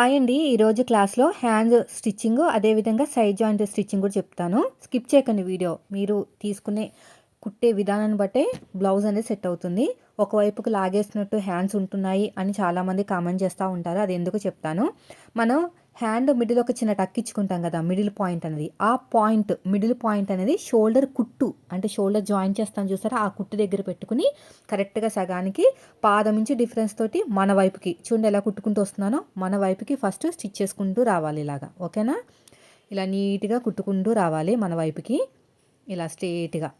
Hi అండి ఈరోజు క్లాస్లో హ్యాండ్ స్టిచ్చింగ్ అదేవిధంగా సైడ్ జాయింట్ స్టిచ్చింగ్ కూడా చెప్తాను. స్కిప్ చేయకండి వీడియో. మీరు తీసుకునే కుట్టే విధానాన్ని బట్టే బ్లౌజ్ అనేది సెట్ అవుతుంది. ఒకవైపుకు లాగేసినట్టు హ్యాండ్స్ ఉంటున్నాయి అని చాలామంది కామెంట్ చేస్తూ ఉంటారు. అది ఎందుకు చెప్తాను? మనం హ్యాండ్ మిడిల్ ఒక చిన్న టక్ ఇచ్చుకుంటాం కదా మిడిల్ పాయింట్ అనేది. ఆ పాయింట్ మిడిల్ పాయింట్ అనేది షోల్డర్ కుట్టు. అంటే షోల్డర్ జాయిన్ చేస్తాను చూసారా? ఆ కుట్టు దగ్గర పెట్టుకుని కరెక్ట్గా సగానికి పాదం నుంచి డిఫరెన్స్ తోటి మన వైపుకి చూడండి ఎలా కుట్టుకుంటూ వస్తున్నానో మన వైపుకి ఫస్ట్ స్టిచ్ చేసుకుంటూ రావాలి ఇలాగా. ఓకేనా? ఇలా నీట్గా కుట్టుకుంటూ రావాలి మన వైపుకి. ఇలా స్ట్రేట్గా.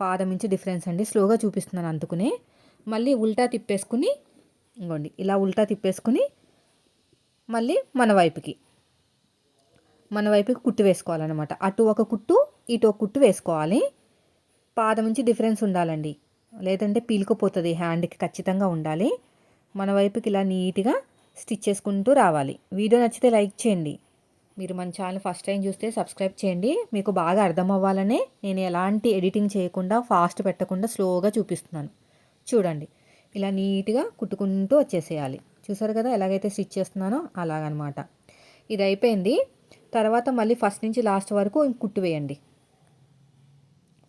పాదం నుంచి డిఫరెన్స్ అండి. స్లోగా చూపిస్తున్నాను అందుకునే. మళ్ళీ ఉల్టా తిప్పేసుకుని ఇంకోండి. ఇలా ఉల్టా తిప్పేసుకుని మళ్ళీ మన వైపుకి. మన వైపుకి కుట్టు వేసుకోవాలన్నమాట. అటు ఒక కుట్టు ఇటు ఒక కుట్టు వేసుకోవాలి. పాదం నుంచి డిఫరెన్స్ ఉండాలండి. లేదంటే పీలుకుపోతుంది హ్యాండ్కి ఖచ్చితంగా ఉండాలి. మన వైపుకి ఇలా నీట్గా స్టిచ్ చేసుకుంటూ రావాలి. వీడియో నచ్చితే లైక్ చేయండి. మీరు మన ఛానల్ ఫస్ట్ టైం చూస్తే సబ్స్క్రైబ్ చేయండి. మీకు బాగా అర్థం అవ్వాలనే నేను ఎలాంటి ఎడిటింగ్ చేయకుండా ఫాస్ట్ పెట్టకుండా స్లోగా చూపిస్తున్నాను. చూడండి. ఇలా నీట్గా కుట్టుకుంటూ వచ్చేసేయాలి. చూసారు కదా ఎలాగైతే స్టిచ్ చేస్తున్నానో అలాగనమాట. ఇది అయిపోయింది. తర్వాత మళ్ళీ ఫస్ట్ నుంచి లాస్ట్ వరకు కుట్టు వేయండి.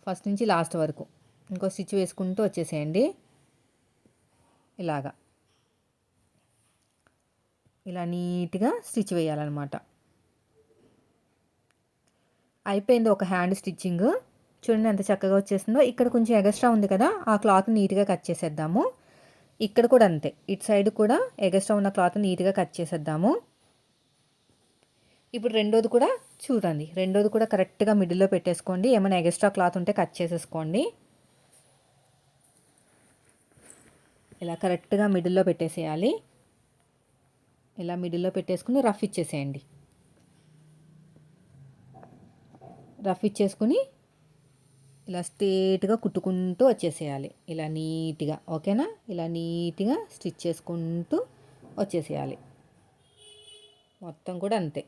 ఫస్ట్ నుంచి లాస్ట్ వరకు. ఇంకో స్టిచ్ వేసుకుంటూ వచ్చేసేయండి. ఇలాగా. ఇలా నీట్గా స్టిచ్ వేయాలన్నమాట. అయిపోయింది ఒక హ్యాండ్ స్టిచ్చింగ్ చూడండి ఎంత చక్కగా వచ్చేసిందో ఇక్కడ కొంచెం ఎగస్ట్రా ఉంది కదా ఆ క్లాత్ నీట్గా కట్ చేసేద్దాము. ఇక్కడ కూడా అంతే. ఇటు సైడ్ కూడా ఎగస్ట్రా ఉన్న క్లాత్ నీట్గా కట్ చేసేద్దాము. ఇప్పుడు రెండోది కూడా చూడండి. రెండోది కూడా కరెక్ట్గా మిడిల్లో పెట్టేసుకోండి. ఏమైనా ఎగస్ట్రా క్లాత్ ఉంటే కట్ చేసేసుకోండి. ఇలా కరెక్ట్గా మిడిల్లో పెట్టేసేయాలి. ఇలా మిడిల్లో పెట్టేసుకుని రఫ్ ఇచ్చేసేయండి. రఫ్ ఇచ్చేసుకుని ఇలా స్ట్రేట్గా కుట్టుకుంటూ వచ్చేసేయాలి. ఇలా నీట్గా ఓకేనా? ఇలా నీట్గా స్టిచ్ చేసుకుంటూ వచ్చేసేయాలి. మొత్తం కూడా అంతే.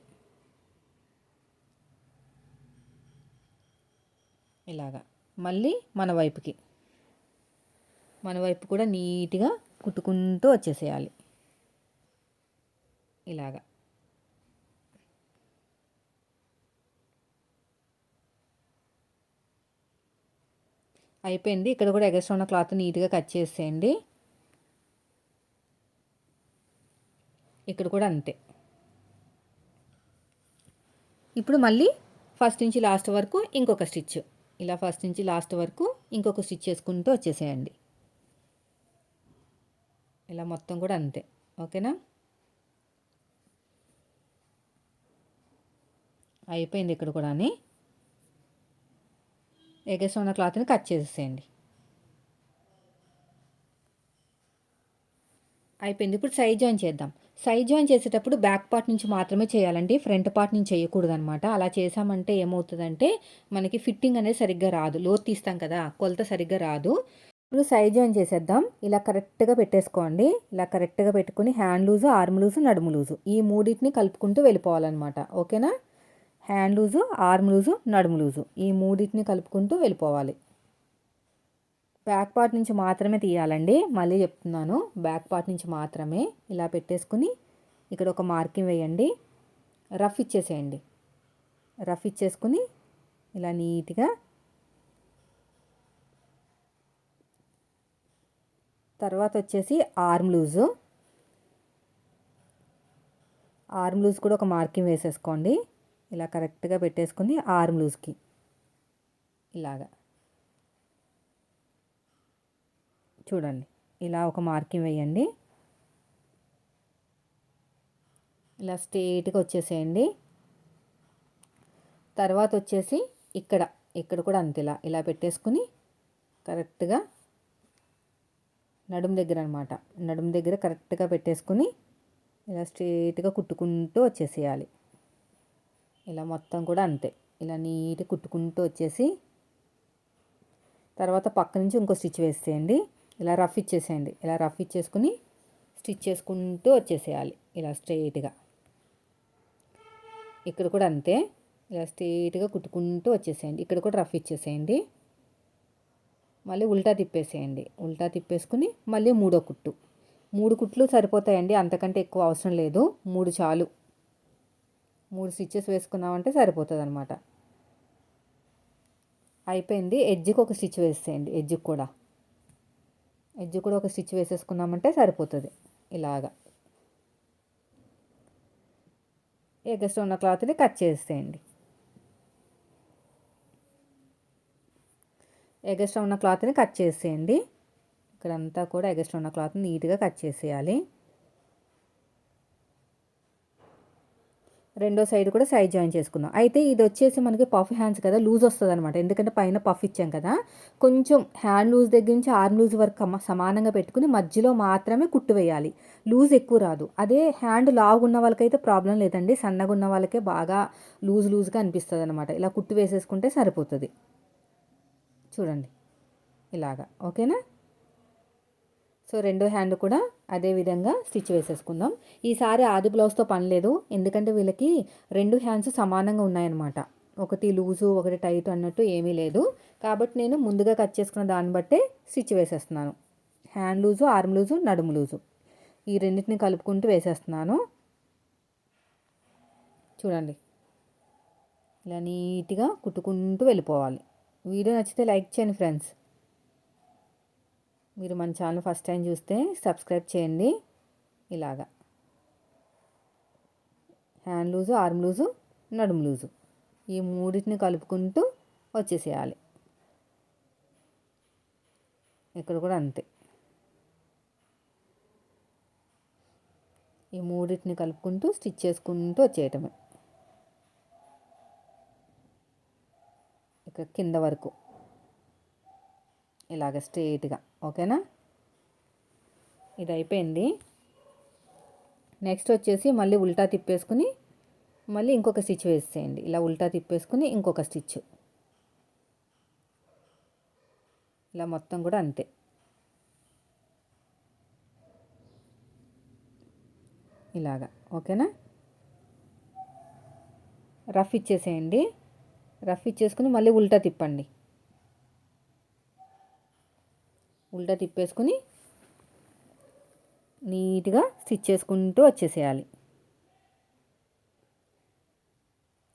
ఇలాగా. మళ్ళీ మన వైపుకి. మన వైపు కూడా నీట్గా కుట్టుకుంటూ వచ్చేసేయాలి. ఇలాగా. అయిపోయింది. ఇక్కడ కూడా ఎగస్ట్రా ఉన్న క్లాత్ నీట్గా కట్ చేసేయండి. ఇక్కడ కూడా అంతే. ఇప్పుడు మళ్ళీ ఫస్ట్ నుంచి లాస్ట్ వరకు ఇంకొక స్టిచ్. ఇలా ఫస్ట్ నుంచి లాస్ట్ వరకు ఇంకొక స్టిచ్ చేసుకుంటూ వచ్చేసేయండి. ఇలా మొత్తం కూడా అంతే. ఓకేనా? అయిపోయింది ఇక్కడ కూడా ఎగస్ ఉన్న క్లాత్ని కట్ చేసేయండి అయిపోయింది. ఇప్పుడు సైడ్ జాయిన్ చేద్దాం. సైడ్ జాయిన్ చేసేటప్పుడు బ్యాక్ పార్ట్ నుంచి మాత్రమే చేయాలండి. ఫ్రంట్ పార్ట్ నుంచి చేయకూడదనమాట. అలా చేసామంటే ఏమవుతుందంటే మనకి ఫిట్టింగ్ అనేది సరిగ్గా రాదు. లోతు తీస్తాం కదా కొలత సరిగ్గా రాదు. ఇప్పుడు సైడ్ జాయిన్ చేసేద్దాం. ఇలా కరెక్ట్గా పెట్టేసుకోండి. ఇలా కరెక్ట్గా పెట్టుకుని హ్యాండ్ లూజు ఆర్మ్ లూజు నడుము లూజు ఈ మూడింటిని కలుపుకుంటూ వెళ్ళిపోవాలన్నమాట. ఓకేనా? హ్యాండ్ లూజు ఆర్మ్ లూజు నడుము లూజు. ఈ మూడింటిని కలుపుకుంటూ వెళ్ళిపోవాలి. బ్యాక్ పార్ట్ నుంచి మాత్రమే తీయాలండి. మళ్ళీ చెప్తున్నాను. బ్యాక్ పార్ట్ నుంచి మాత్రమే ఇలా పెట్టేసుకుని ఇక్కడ ఒక మార్కింగ్ వేయండి. రఫ్ ఇచ్చేసేయండి. రఫ్ ఇచ్చేసుకుని ఇలా నీట్గా తర్వాత వచ్చేసి ఆర్మ్ లూజు. ఆర్మ్ లూజ్ కూడా ఒక మార్కింగ్ వేసేసుకోండి. ఇలా కరెక్ట్గా పెట్టేసుకుని ఆర్మ్ లూజ్కి. ఇలాగా. చూడండి ఇలా ఒక మార్కింగ్ వేయండి. ఇలా స్ట్రేట్గా వచ్చేసేయండి. తర్వాత వచ్చేసి ఇక్కడ ఇక్కడ కూడా అంతే ఇలా ఇలా పెట్టేసుకుని కరెక్ట్గా నడుము దగ్గర అనమాట నడుము దగ్గర కరెక్ట్గా పెట్టేసుకుని ఇలా స్ట్రేట్గా కుట్టుకుంటూ వచ్చేసేయాలి. ఇలా మొత్తం కూడా అంతే. ఇలా నీట్గా కుట్టుకుంటూ వచ్చేసి తర్వాత పక్క నుంచి ఇంకో స్టిచ్ వేసేయండి. ఇలా రఫ్ ఇచ్చేసేయండి. ఇలా రఫ్ ఇచ్చేసుకుని స్టిచ్ చేసుకుంటూ వచ్చేసేయాలి. ఇలా స్ట్రైట్గా. ఇక్కడ కూడా అంతే. ఇలా స్ట్రైట్గా కుట్టుకుంటూ వచ్చేసేయండి. ఇక్కడ కూడా రఫ్ ఇచ్చేసేయండి. మళ్ళీ ఉల్టా తిప్పేసేయండి. ఉల్టా తిప్పేసుకుని మళ్ళీ మూడో కుట్టు. మూడు కుట్లు సరిపోతాయండి. అంతకంటే ఎక్కువ అవసరం లేదు. మూడు చాలు. మూడు స్టిచ్చెస్ వేసుకున్నామంటే సరిపోతుంది అనమాట అయిపోయింది. ఎడ్జ్కి ఒక స్టిచ్ వేసేయండి. ఎడ్జ్కి కూడా. ఎడ్జ్ కూడా ఒక స్టిచ్ వేసేసుకున్నామంటే సరిపోతుంది. ఇలాగా. ఎగస్ట్ ఉన్న క్లాత్ని కట్ చేసేయండి. ఎగస్ట్ ఉన్న క్లాత్ని కట్ చేసేయండి. ఇక్కడంతా కూడా ఎగస్ట్ ఉన్న క్లాత్ని నీట్గా కట్ చేసేయాలి. రెండో సైడ్ కూడా సైడ్ జాయిన్ చేసుకుందాం. అయితే ఇది వచ్చేసి మనకి పఫ్ హ్యాండ్స్ కదా లూజ్ వస్తుంది అనమాట ఎందుకంటే పైన పఫ్ ఇచ్చాం కదా. కొంచెం హ్యాండ్ లూజ్ దగ్గర నుంచి ఆర్మ్ లూజ్ వరకు సమానంగా పెట్టుకుని మధ్యలో మాత్రమే కుట్టు వేయాలి. లూజ్ ఎక్కువ రాదు. అదే హ్యాండ్ లావు ఉన్న వాళ్ళకైతే ప్రాబ్లం లేదండి. సన్నగా ఉన్న వాళ్ళకే బాగా లూజ్ లూజ్గా అనిపిస్తుంది అనమాట ఇలా కుట్టు వేసేసుకుంటే సరిపోతుంది. చూడండి. ఇలాగా. ఓకేనా? సో రెండో హ్యాండ్ కూడా అదే విధంగా స్టిచ్ వేసేసుకుందాం. ఈసారి ఆది బ్లౌజ్తో పని లేదు. ఎందుకంటే వీళ్ళకి రెండు హ్యాండ్స్ సమానంగా ఉన్నాయన్నమాట. ఒకటి లూజు ఒకటి టైట్ అన్నట్టు ఏమీ లేదు. కాబట్టి నేను ముందుగా కట్ చేసుకున్న దాన్ని బట్టే స్టిచ్ వేసేస్తున్నాను. హ్యాండ్ లూజు ఆర్మ్ లూజు నడుము లూజు. ఈ రెండింటిని కలుపుకుంటూ వేసేస్తున్నాను. చూడండి. ఇలా నీట్గా కుట్టుకుంటూ వెళ్ళిపోవాలి. వీడియో నచ్చితే లైక్ చేయండి ఫ్రెండ్స్. మీరు మన ఛానల్ ఫస్ట్ టైం చూస్తే సబ్స్క్రైబ్ చేయండి. ఇలాగా. హ్యాండ్ లూజు ఆర్మ్ లూజు నడుము లూజు. ఈ మూడింటిని కలుపుకుంటూ వచ్చేసేయాలి. ఇక్కడ కూడా అంతే. ఈ మూడింటిని కలుపుకుంటూ స్టిచ్ చేసుకుంటూ వచ్చేయటమే. ఇక్కడ కింద వరకు. ఇలాగ స్ట్రేట్గా ఓకేనా? ఇది అయిపోయింది నెక్స్ట్ వచ్చేసి మళ్ళీ ఉల్టా తిప్పేసుకుని మళ్ళీ ఇంకొక స్టిచ్ వేసేయండి. ఇలా ఉల్టా తిప్పేసుకుని ఇంకొక స్టిచ్. ఇలా మొత్తం కూడా అంతే. ఇలాగా ఓకేనా? రఫ్ ఇచ్చేసేయండి. రఫ్ ఇచ్చేసుకుని మళ్ళీ ఉల్టా తిప్పండి. ఉల్టా తిప్పేసుకుని నీట్గా స్టిచ్ చేసుకుంటూ వచ్చేసేయాలి.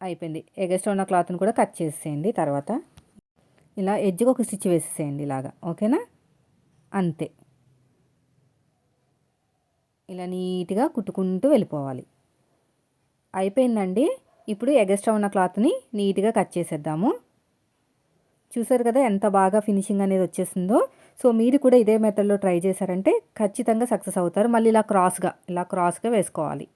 అయిపోయింది. ఎగస్ట్రా ఉన్న క్లాత్ని కూడా కట్ చేసేయండి తర్వాత. ఇలా ఎడ్జ్కి ఒక స్టిచ్ వేసేసేయండి ఇలాగా. ఓకేనా? అంతే. ఇలా నీట్గా కుట్టుకుంటూ వెళ్ళిపోవాలి. అయిపోయిందండి. ఇప్పుడు ఎగస్ట్రా ఉన్న క్లాత్ని నీట్గా కట్ చేసేద్దాము. చూసారు కదా ఎంత బాగా ఫినిషింగ్ అనేది వచ్చేసిందో. సో మీరు కూడా ఇదే మెథడ్లో ట్రై చేశారంటే ఖచ్చితంగా సక్సెస్ అవుతారు. మళ్ళీ ఇలా క్రాస్గా ఇలా క్రాస్గా వేసుకోవాలి.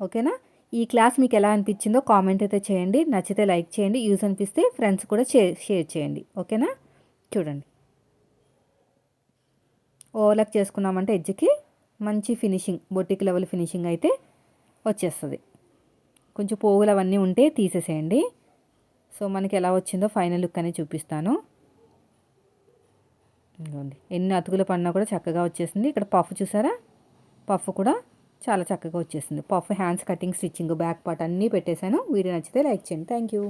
ఓకేనా? ఈ క్లాస్ మీకు ఎలా అనిపించిందో కామెంట్ అయితే చేయండి. నచ్చితే లైక్ చేయండి. యూస్ అనిపిస్తే ఫ్రెండ్స్ కూడా షేర్ చేయండి. ఓకేనా? చూడండి. ఓవర్లక్ చేసుకున్నామంటే ఎడ్జ్కి మంచి ఫినిషింగ్ బొట్టికి లెవెల్ ఫినిషింగ్ అయితే వచ్చేస్తుంది. కొంచెం పోగులు అవన్నీ ఉంటే తీసేసేయండి. సో మనకి ఎలా వచ్చిందో ఫైనల్ లుక్ అనేది చూపిస్తాను. ఎన్ని అతుకులు పడినా కూడా చక్కగా వచ్చేసింది. ఇక్కడ పఫ్ చూసారా? పఫ్ కూడా చాలా చక్కగా వచ్చేసింది. Puff hands cutting stitching back part అన్నీ పెట్టేశాను. వీడియో నచ్చితే లైక్ చేయండి. Thank you.